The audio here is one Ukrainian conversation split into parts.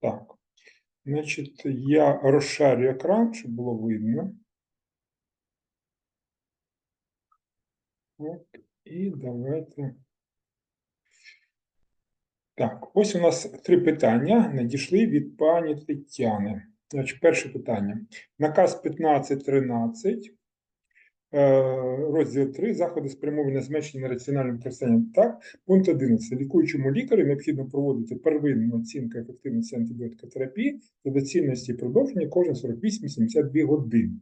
Так. Значить, я розшарю екран, щоб було видно. От, і давайте. Так, ось у нас три питання надійшли від пані Тетяни. Значить, перше питання. Наказ 1513, е, розділ 3, заходи спрямовані зменшення раціонального використання. Так, пункт 11. Лікуючому лікарю необхідно проводити первинну оцінку ефективності антибіотикотерапії та доцільності продовження кожні 48-72 години.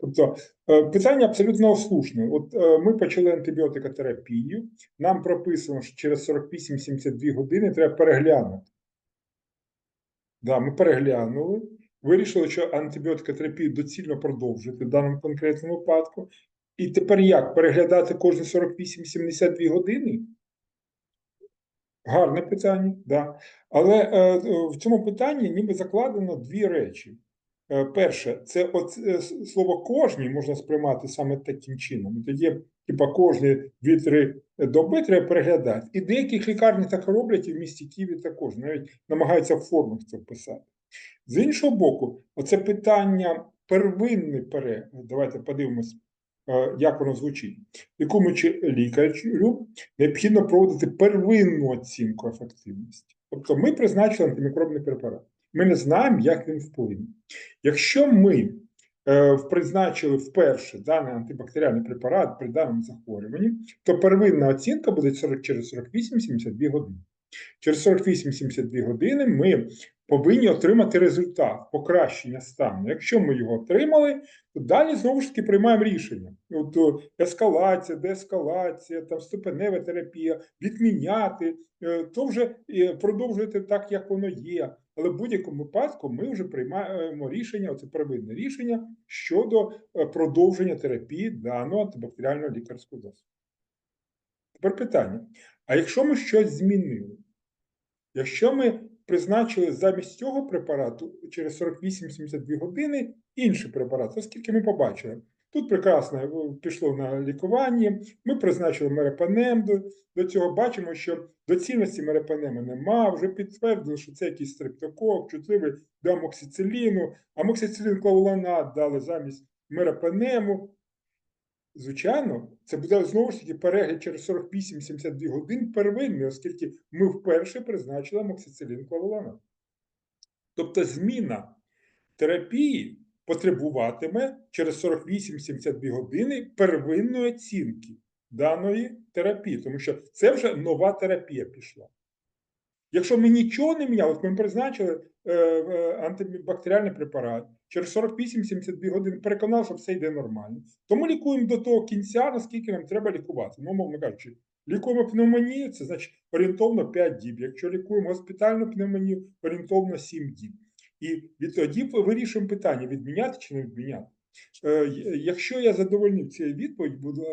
Тобто е, питання абсолютно слушне. От е, ми почали антибіотикотерапію, нам прописано, що через 48-72 години треба переглянути. Да, ми переглянули, вирішили, що антибіотикотерапію доцільно продовжити в даному конкретному випадку. І тепер як? Переглядати кожні 48-72 години? Гарне питання, да. Але е, в цьому питанні ніби закладено дві речі. Е, перше, це от, е, слово кожні можна сприймати саме таким чином. Тоді, типа, кожні 2-3 доби треба переглядати. І деяких лікарні так роблять, і в місті Києві також, навіть намагаються в формах це вписати. З іншого боку, оце питання первинний перегляд. Давайте подивимось, як воно звучить. Лікуючи лікарю необхідно проводити первинну оцінку ефективності. Тобто ми призначили антимікробний препарат. Ми не знаємо, як він вплине. Якщо ми е, призначили вперше даний антибактеріальний препарат при даному захворюванні, то первинна оцінка буде 40, через 48-72 години. Через 48-72 години ми повинні отримати результат покращення стану. Якщо ми його отримали, то далі знову ж таки приймаємо рішення. От ескалація, деескалація, там ступенева терапія, відміняти, е, то вже е, продовжуєте так, як воно є. Але в будь-якому випадку ми вже приймаємо рішення, це первинне рішення щодо е, продовження терапії даного антибактеріального лікарського засобу. Тепер питання: а якщо ми щось змінили? Якщо ми призначили замість цього препарату через 48-72 години інший препарат, оскільки ми побачили, тут прекрасно е, пішло на лікування, ми призначили мерепанем, до, до цього бачимо, що доцільності мерепанему нема, вже підтвердили, що це якийсь стрептокок, чутливий до амоксициліну, амоксицилін клавуланат дали замість мерепанему. Звичайно, це буде знову ж таки перегляд через 48-72 годин первинний, оскільки ми вперше призначили амоксицилін клавуланат. Тобто зміна терапії потребуватиме через 48-72 години первинної оцінки даної терапії, тому що це вже нова терапія пішла. Якщо ми нічого не міняли, ми призначили е, е, антибактеріальний препарат, через 48-72 години переконали, що все йде нормально. Тому лікуємо до того кінця, наскільки нам треба лікувати. Ну, мовно кажучи, лікуємо пневмонію, це значить орієнтовно 5 діб. Якщо лікуємо госпітальну пневмонію, орієнтовно 7 діб. І відтоді вирішуємо питання: відміняти чи не відміняти. Е, Якщо я задовольнив цією відповідь, буде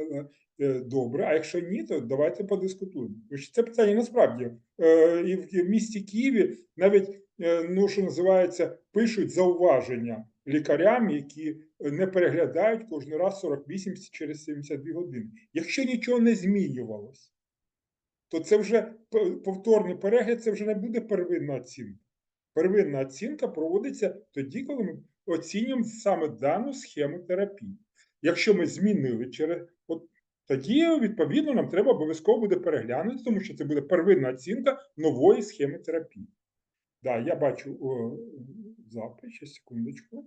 добре. А якщо ні, то давайте подискутуємо. Це питання насправді е, і в місті Києві навіть ну, що називається, пишуть зауваження лікарям, які не переглядають кожен раз 48 через 72 години. Якщо нічого не змінювалось, то це вже повторний перегляд, це вже не буде первинна оцінка. Первинна оцінка проводиться тоді, коли ми оцінюємо саме дану схему терапії. Якщо ми змінили через тоді, відповідно, нам треба обов'язково буде переглянути, тому що це буде первинна оцінка нової схеми терапії. Да, я бачу о, запис, ще секундочку.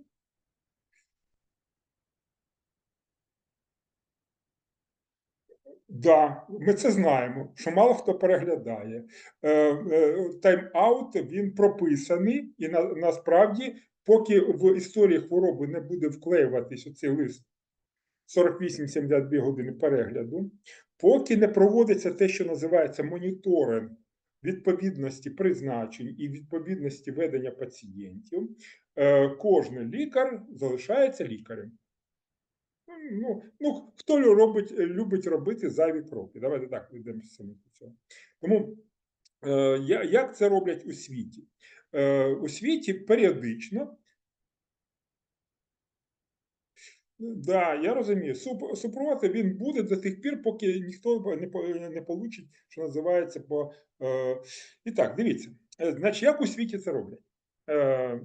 Да, ми це знаємо, що мало хто переглядає. Е, е, Тайм-аут він прописаний, і на, насправді, поки в історії хвороби не буде вклеюватись оцей лист 48-72 години перегляду, поки не проводиться те, що називається моніторинг відповідності призначень і відповідності ведення пацієнтів, е, кожен лікар залишається лікарем. Ну, ну, хто робить, любить робити зайві кроки? Давайте так йдемо самі до цього. Тому е, як це роблять у світі? Е, у світі періодично. Да, я розумію. Суп, супроводи він буде до тих пір, поки ніхто не, по- не получить, що називається по. Е, і так, дивіться. Е, Значить, як у світі це роблять? е,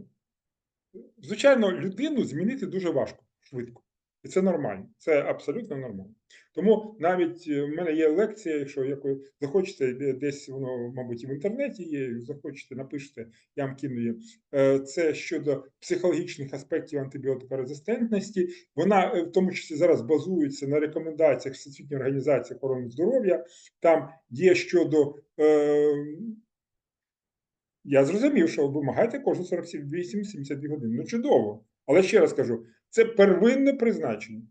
звичайно, людину змінити дуже важко, швидко. І це нормально, це абсолютно нормально. Тому навіть е, в мене є лекція, якщо як ви захочете, де- десь воно, мабуть, і в інтернеті є, захочете, напишете, я вам кину її. Е, Це щодо психологічних аспектів антибіотикорезистентності. Вона е, в тому числі зараз базується на рекомендаціях Всесвітньої організації охорони здоров'я. Там є щодо. Е, я зрозумів, що вимагаєте кожну 48-72 години. Ну чудово. Але ще раз кажу, це первинне призначення.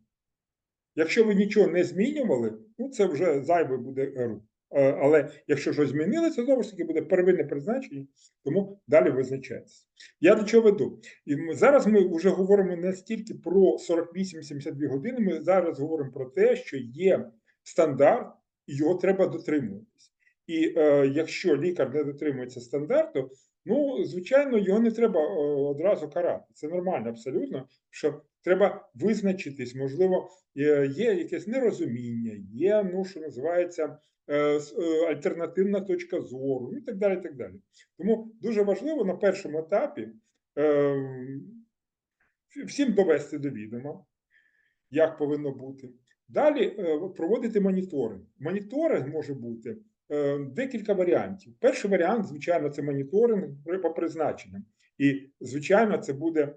Якщо ви нічого не змінювали, ну це вже зайвий буде рух. Але якщо щось змінили, це знову ж таки буде первинне призначення, тому далі визначається. Я до чого веду? І зараз ми вже говоримо не стільки про 48-72 години, ми зараз говоримо про те, що є стандарт, і його треба дотримуватись. І е, якщо лікар не дотримується стандарту, ну звичайно, його не треба е, одразу карати. Це нормально, абсолютно. Що треба визначитись, можливо, е, є якесь нерозуміння, є, ну що називається е, е, альтернативна точка зору, ну і так далі. і так далі. Тому дуже важливо на першому етапі всім довести до відома, як повинно бути. Далі проводити моніторинг. Моніторинг може бути декілька варіантів. Перший варіант, звичайно, це моніторинг по призначенням. І, звичайно, це буде.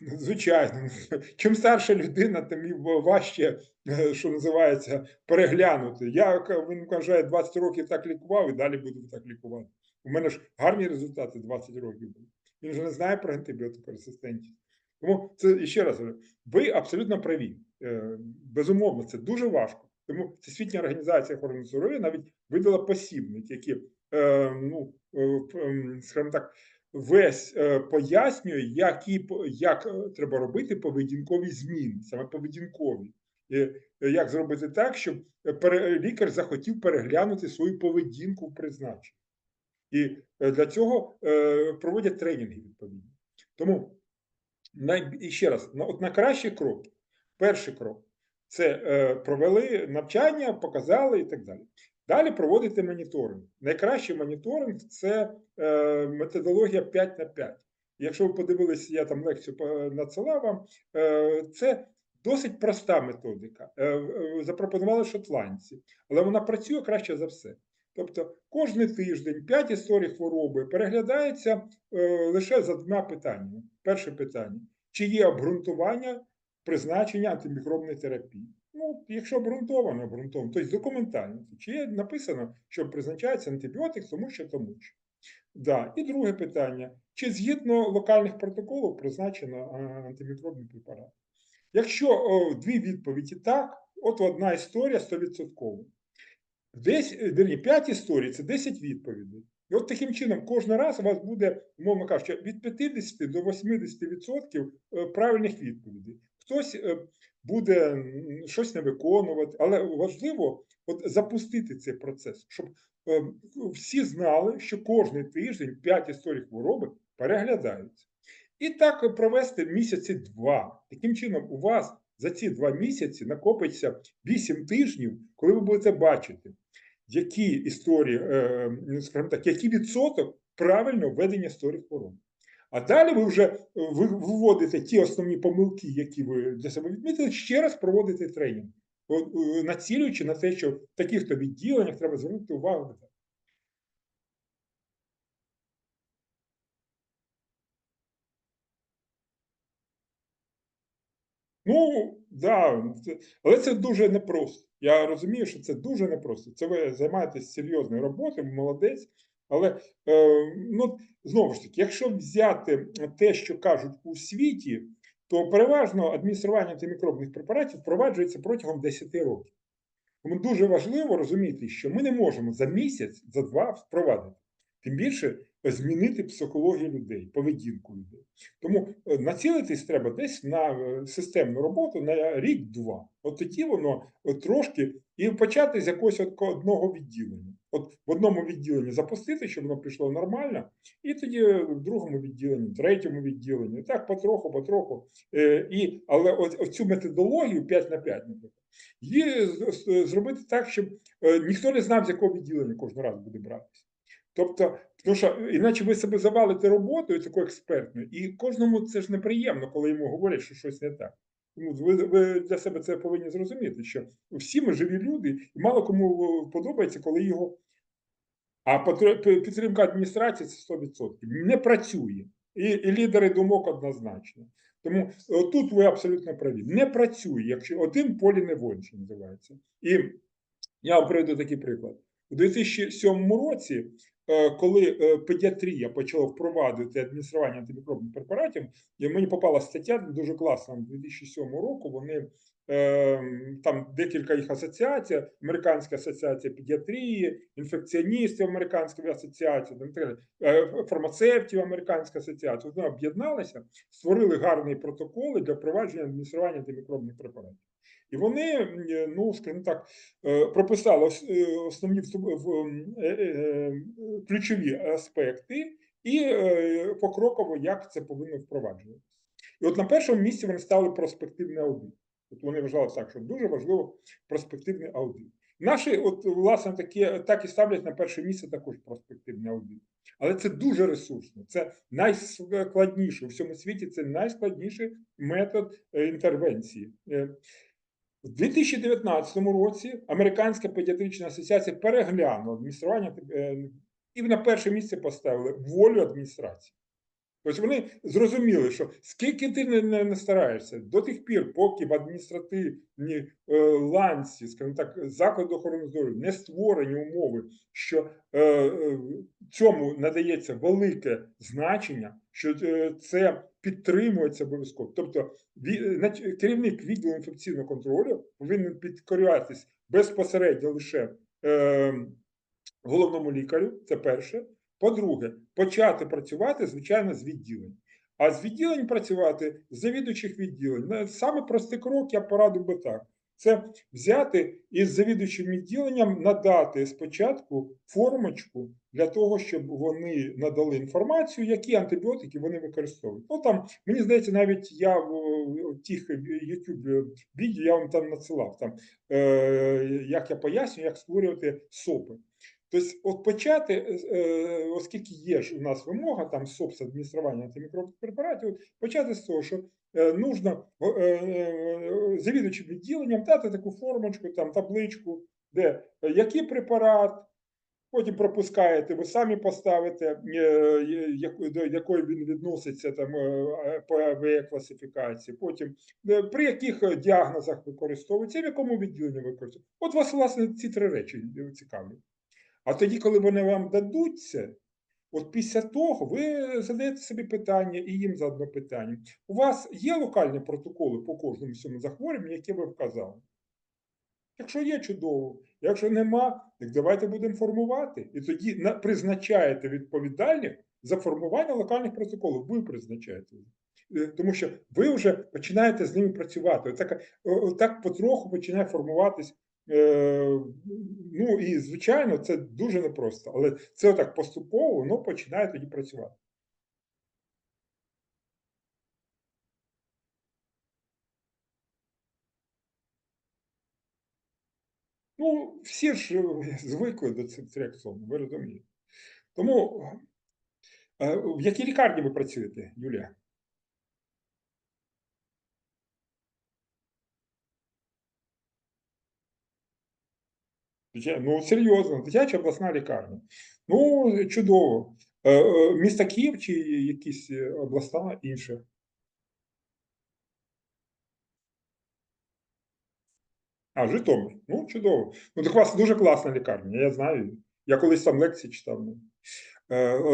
Звичайно, чим старша людина, тим важче, е, що називається, переглянути. Я він каже, 20 років так лікував і далі буду так лікувати. У мене ж гарні результати 20 років були. Він же не знає про антибіотикорезистентність. Тому це ще раз говорю, ви абсолютно праві. Е, Безумовно, це дуже важко. Тому Всесвітня організація охорони здоров'я навіть видала посібник, які, е, ну, ем, скажімо так, весь е, пояснює, які, як е, треба робити поведінкові зміни, саме поведінкові. І, е, як зробити так, щоб лікар захотів переглянути свою поведінку в призначенні. І для цього проводять тренінги відповідні. Тому і ще раз, на, от на кращі кроки. Перший крок це провели навчання, показали і так далі. Далі проводити моніторинг. Найкращий моніторинг це е, методологія 5 на 5. Якщо ви подивилися, я там лекцію надсилав вам, е, це досить проста методика. Е, е, запропонували шотландці, але вона працює краще за все. Тобто кожен тиждень 5 історій хвороби переглядається е, лише за двома питаннями. Перше питання: чи є обґрунтування призначення антимікробної терапії? Ну, якщо обґрунтовано, обґрунтовано, тобто документально, чи є написано, що призначається антибіотик, тому що тому що. Да. І друге питання: чи згідно локальних протоколів призначено а, антимікробний препарат? Якщо о, дві відповіді так, от одна історія 100%. Десь, е, вірні, 5 історій це 10 відповідей. І от таким чином кожен раз у вас буде, умовно кажучи, від 50 до 80% е, правильних відповідей. Хтось е, буде щось не виконувати, але важливо от запустити цей процес, щоб е, всі знали, що кожен тиждень 5 історій хвороби переглядаються. І так провести місяці два. Таким чином, у вас за ці два місяці накопиться 8 тижнів, коли ви будете бачити, які історії, е, ну, скажімо так, який відсоток правильно введення історії хвороби. А далі ви вже е, ви виводите ті основні помилки, які ви для себе відмітили, ще раз проводите тренінг, е, націлюючи на те, що в таких то відділеннях треба звернути увагу. Ну, да, але це дуже непросто. Я розумію, що це дуже непросто. Це ви займаєтесь серйозною роботою, молодець. Але е, ну, знову ж таки, якщо взяти те, що кажуть у світі, то переважно адміністрування антимікробних препаратів впроваджується протягом 10 років. Тому дуже важливо розуміти, що ми не можемо за місяць, за два впровадити. Тим більше змінити психологію людей, поведінку людей. Тому е, націлитись треба десь на е, системну роботу на рік-два. От тоді воно е, трошки і почати з якогось одного відділення. От в одному відділенні запустити, щоб воно пішло нормально, і тоді в другому відділенні, в третьому відділенні, так потроху, потроху. Е, і, але оцю методологію 5 на 5, наприклад, її зробити так, щоб е, ніхто не знав, з якого відділення кожен раз буде братися. Тобто, тому що іначе ви себе завалите роботою такою експертною, і кожному це ж неприємно, коли йому говорять, що щось не так. Тому ви, ви для себе це повинні зрозуміти, що всі ми живі люди, і мало кому подобається, коли його. А підтримка адміністрації це 100%. Не працює. І, і лідери думок однозначно. Тому тут ви абсолютно праві. Не працює, якщо один полі не вонче називається. І я вам приведу такий приклад. У 2007 році, е, коли е, педіатрія почала впровадити адміністрування антимікробних препаратів, і мені попала стаття дуже класна 2007 року. Вони там декілька їх асоціацій, Американська асоціація педіатрії, інфекціоністів Американської асоціації, е, фармацевтів Американська асоціація. Вони об'єдналися, створили гарні протоколи для впровадження адміністрування антимікробних препаратів. І вони, ну скажімо так, е, прописали е, основні ключові аспекти і покроково, як це повинно впроваджуватися. І от на першому місці вони стали проспективний аудит. От вони вважали так, що дуже важливо перспективний аудит. Наші, от власне, такі так і ставлять на перше місце також перспективний аудит. Але це дуже ресурсно. Це найскладніше у всьому світі. Це найскладніший метод е, інтервенції. Е, У 2019 році Американська педіатрична асоціація переглянула адміністрування е, і на перше місце поставили волю адміністрації. Тобто вони зрозуміли, що скільки ти не, не, не стараєшся до тих пір, поки в адміністративній е, ланці, скажімо так, закладу охорони здоров'я не створені умови, що е, е, цьому надається велике значення, що е, це підтримується обов'язково. Тобто, ві, керівник відділу інфекційного контролю повинен підкорюватись безпосередньо лише е, головному лікарю. Це перше. По-друге, почати працювати, звичайно, з відділень. А з відділень працювати з завідуючих відділень. Саме простий крок, я порадив би так. Це взяти із завідуючим відділенням, надати спочатку формочку для того, щоб вони надали інформацію, які антибіотики вони використовують. Ну там, мені здається, навіть я в тих YouTube відео я вам там надсилав, там, е, як я пояснюю, як створювати сопи. Тобто, от почати, е, оскільки є ж у нас вимога там СОПС адміністрування антимікробних препаратів, почати з того, що е, нужно е, завідувачим відділенням дати таку формочку, там табличку, де який препарат, потім пропускаєте, ви самі поставите, до якої він відноситься там по АВЕ класифікації, потім при яких діагнозах використовується, в якому відділенні використовується. От вас, власне, ці три речі цікавлять. А тоді, коли вони вам дадуться, от після того ви задаєте собі питання і їм заодно питання. У вас є локальні протоколи по кожному цьому захворюванню, яке ви вказали? Якщо є чудово, якщо нема, так давайте будемо формувати. І тоді призначаєте відповідальних за формування локальних протоколів. Ви призначаєте. Е, тому що ви вже починаєте з ними працювати. Отак, отак потроху починає формуватись ну і звичайно, це дуже непросто, але це так поступово воно починає тоді працювати. Ну, всі ж е, звикли до цих реакціону, ви розумієте. Тому е, в якій лікарні ви працюєте, Юлія? Ну, серйозно, дитяча обласна лікарня. Ну, чудово. Е, е, місто Київ чи якісь е, обласна інша? А, Житомир. Ну, чудово. Ну, так у вас дуже класна лікарня, я знаю. Я колись там лекції читав. Ну.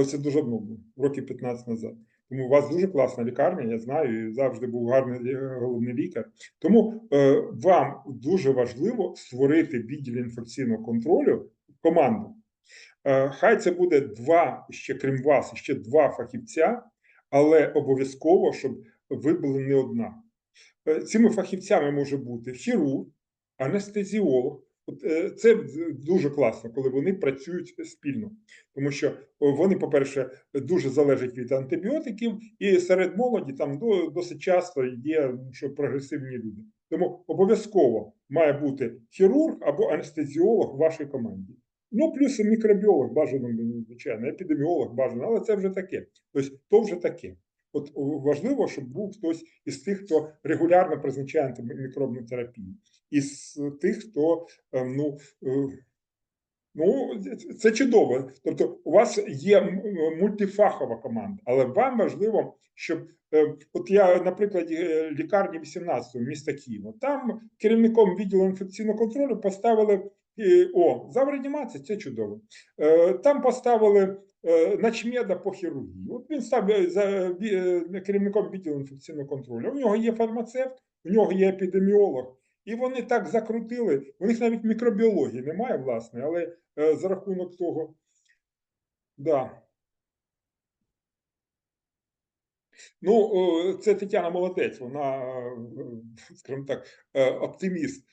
Це дуже давно, років 15 назад. Тому у вас дуже класна лікарня, я знаю, і завжди був гарний е, головний лікар. Тому е, вам дуже важливо створити відділ інфекційного контролю команду. Е, хай це буде два, ще крім вас, ще два фахівця, але обов'язково, щоб ви були не одна. Е, цими фахівцями може бути хірург, анестезіолог, це дуже класно, коли вони працюють спільно, тому що вони, по-перше, дуже залежать від антибіотиків, і серед молоді там досить часто є що прогресивні люди. Тому обов'язково має бути хірург або анестезіолог в вашій команді. Ну, плюс мікробіолог бажано, звичайно, епідеміолог бажано, але це вже таке. Тобто, то вже таке. От важливо, щоб був хтось із тих, хто регулярно призначає антимікробну терапію, із тих, хто ну. Ну, це чудово. Тобто, у вас є мультифахова команда, але вам важливо, щоб от я, наприклад, лікарні 18 міста Києва, там керівником відділу інфекційного контролю поставили о, зав це чудово. Там поставили начмеда по хірургії. От він став за керівником відділу інфекційного контролю. У нього є фармацевт, у нього є епідеміолог. І вони так закрутили, у них навіть мікробіології немає, власне, але е, за рахунок того, да. Ну, це Тетяна Молодець, вона, е, скажімо так, е, оптиміст.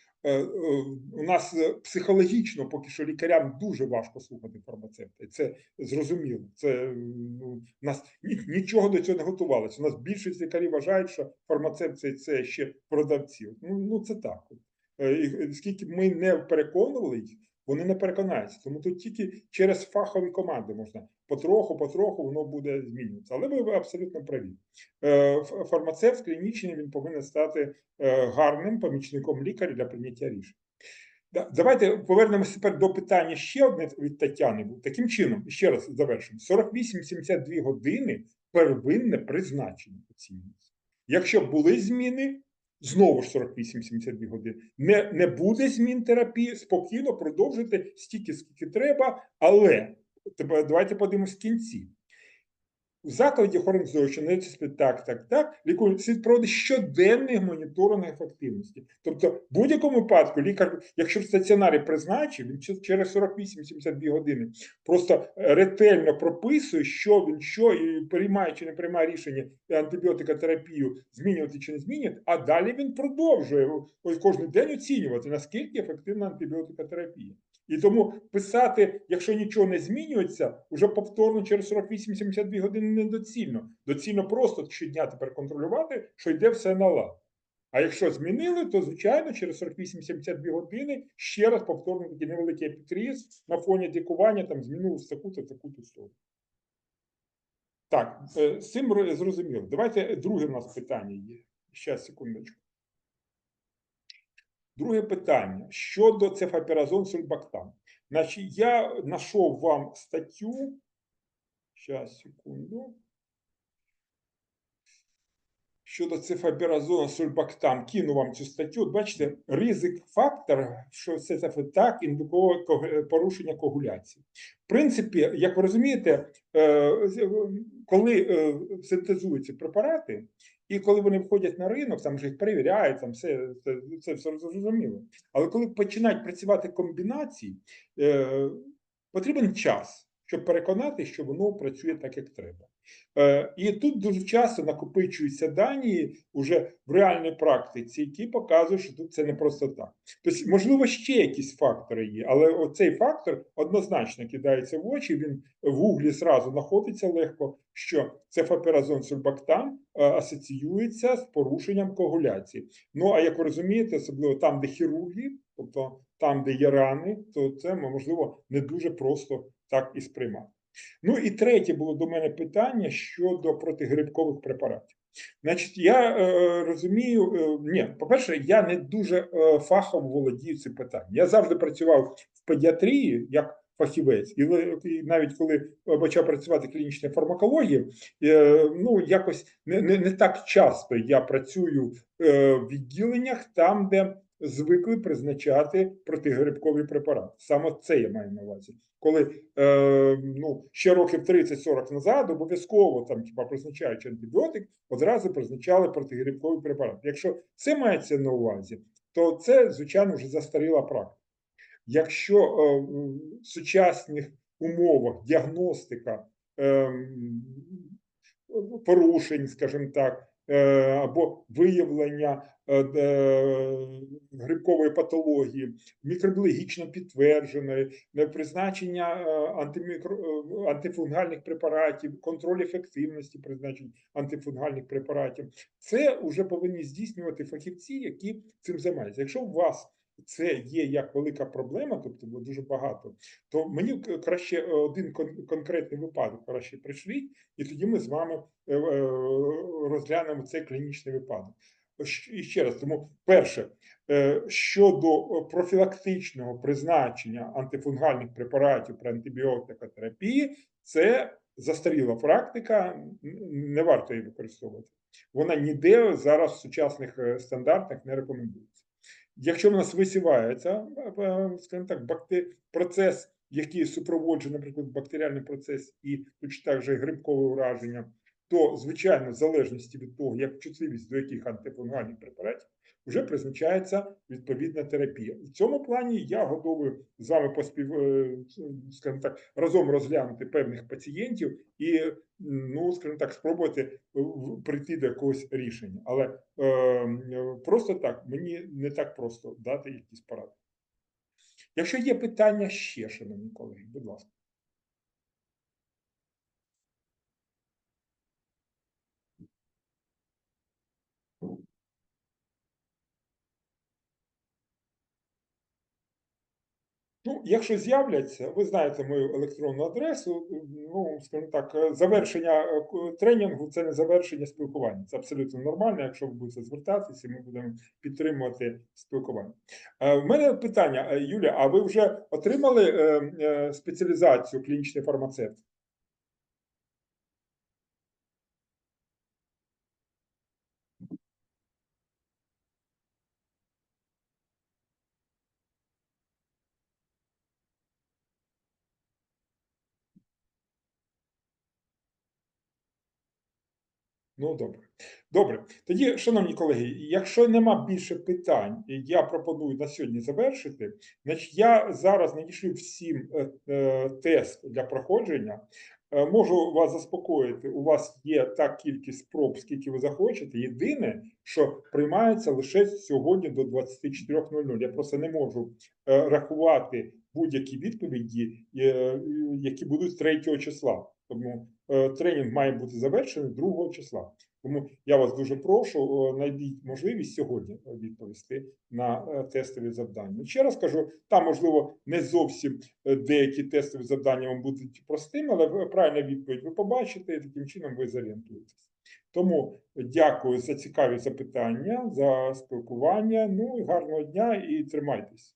У нас психологічно поки що лікарям дуже важко слухати фармацевта. Це зрозуміло. Це ну, нас нічого до цього не готувалося. У нас більшість лікарів вважають, що фармацевт це, це ще продавці. Ну, ну це так. І Скільки б ми не переконували їх, вони не переконаються. Тому тут тільки через фахові команди можна потроху, потроху воно буде змінюватися. Але ви абсолютно праві. Е, фармацевт клінічний він повинен стати е, гарним помічником лікаря для прийняття рішень. Давайте повернемося тепер до питання ще одне від Тетяни. Таким чином, ще раз завершимо: 48-72 години первинне призначення оцінюється. Якщо були зміни, Знову ж 48-72 години. Не не буде змін терапії, спокійно продовжити стільки, скільки треба, але давайте подивимось кінці. В закладі охорони здоров'я так, так, так, лікують слід проводить щоденний моніторинг ефективності. Тобто, в будь-якому випадку лікар, якщо в стаціонарі призначив, він через 48-72 години просто ретельно прописує, що він що і приймає чи не приймає рішення антибіотикотерапію змінювати чи не змінювати, а далі він продовжує ось кожен день оцінювати, наскільки ефективна антибіотикотерапія. І тому писати, якщо нічого не змінюється, вже повторно через 48-72 години недоцільно. Доцільно просто щодня тепер контролювати, що йде все на лад. А якщо змінили, то звичайно через 48-72 години ще раз повторно такий невеликий епікриз на фоні лікування там змінилось таку-то, таку-то сторону. Так, е, з цим зрозуміло. Давайте друге у нас питання є. Ще секундочку. Друге питання щодо цефапіразон сульбактан. Значить, я знайшов вам статтю. Зараз, секунду. Щодо цифабіразону сульбактам, кину вам цю статтю. От бачите, ризик фактор, що це так, індукове порушення когуляції. В принципі, як ви розумієте, е, коли е, синтезуються препарати, і коли вони входять на ринок, там же їх перевіряють, там все це, це все зрозуміло. Але коли починають працювати комбінації, е, потрібен час, щоб переконати, що воно працює так, як треба. Е, І тут дуже часто накопичуються дані вже в реальній практиці, які показують, що тут це не просто так. Тобто, можливо, ще якісь фактори є, але оцей фактор однозначно кидається в очі. Він в гуглі зразу знаходиться легко, що цефапіразон сульбактам е, асоціюється з порушенням коагуляції. Ну а як ви розумієте, особливо там, де хірургії, тобто там, де є рани, то це можливо не дуже просто так і сприймати. Ну і третє було до мене питання щодо протигрибкових препаратів. Значить, я е, розумію, е, ні, по-перше, я не дуже е, фахово володію цим питанням. Я завжди працював в педіатрії як фахівець, і, і навіть коли почав працювати клінічна фармакологія, е, ну якось не, не, не так часто я працюю е, в відділеннях там, де звикли призначати протигрибкові препарати. Саме це я маю на увазі. Коли е, ну, ще років 30-40 назад обов'язково там, типа, призначаючи антибіотик, одразу призначали протигрибковий препарат. Якщо це мається на увазі, то це, звичайно, вже застаріла практика. Якщо е, в сучасних умовах діагностика е, порушень, скажімо так, або виявлення е, грибкової патології, мікробіологічно підтвердженої, призначення е, антимікро... антифунгальних препаратів, контроль ефективності призначень антифунгальних препаратів, це вже повинні здійснювати фахівці, які цим займаються. Якщо у вас це є як велика проблема, тобто дуже багато, то мені краще один конкретний випадок краще пришліть, і тоді ми з вами е, е, розглянемо цей клінічний випадок. І ще раз, тому перше, е, щодо е, профілактичного призначення антифунгальних препаратів при антибіотикотерапії, це застаріла практика, не варто її використовувати. Вона ніде зараз в сучасних е, стандартах не рекомендується. Якщо в нас висівається, е, е, скажімо так, бакте- процес, який супроводжує, наприклад, бактеріальний процес і точно так же грибкове ураження, то, звичайно, в залежності від того, як чутливість до яких антифунгальних препаратів, вже призначається відповідна терапія. В цьому плані я готовий з вами поспів, е, скажімо так, разом розглянути певних пацієнтів і, ну, скажімо так, спробувати прийти до якогось рішення. Але е, е, просто так мені не так просто дати якісь поради. Якщо є питання ще, шановні колеги, будь ласка. Ну, якщо з'являться, ви знаєте мою електронну адресу. Ну, скажімо так, е, завершення е, тренінгу це не завершення спілкування. Це абсолютно нормально. Якщо ви будете звертатися, ми будемо підтримувати спілкування. У мене питання, е, Юля, а ви вже отримали е, е, спеціалізацію клінічний фармацевт? Ну, добре. Добре. Тоді, шановні колеги, якщо нема більше питань, я пропоную на сьогодні завершити. Значить, я зараз надішлю всім е, е, тест для проходження. Е, Можу вас заспокоїти, у вас є та кількість спроб, скільки ви захочете. Єдине, що приймається лише сьогодні до 24.00. Я просто не можу рахувати будь-які відповіді, які будуть 3 числа. Тому тренінг має бути завершений 2 числа. Тому я вас дуже прошу, е, знайдіть можливість сьогодні відповісти на е, тестові завдання. Ще раз кажу, там, можливо, не зовсім е, деякі тестові завдання вам будуть простими, але правильна відповідь ви побачите, і таким чином ви зорієнтуєтесь. Тому дякую за цікаві запитання, за спілкування. Ну і гарного дня і тримайтесь.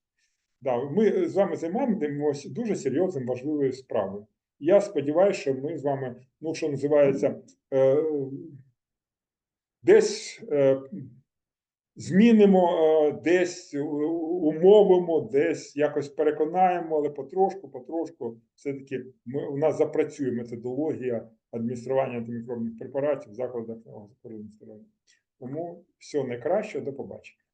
Да, ми з вами займаємося дуже серйозним важливою справою. Я сподіваюся, що ми з вами, ну що називається, е, десь е, змінимо, е, десь умовимо, десь якось переконаємо, але потрошку, потрошку, все-таки ми, у нас запрацює методологія адміністрування антимікробних препаратів в закладах здоров'я. Тому всього найкращого, до побачення.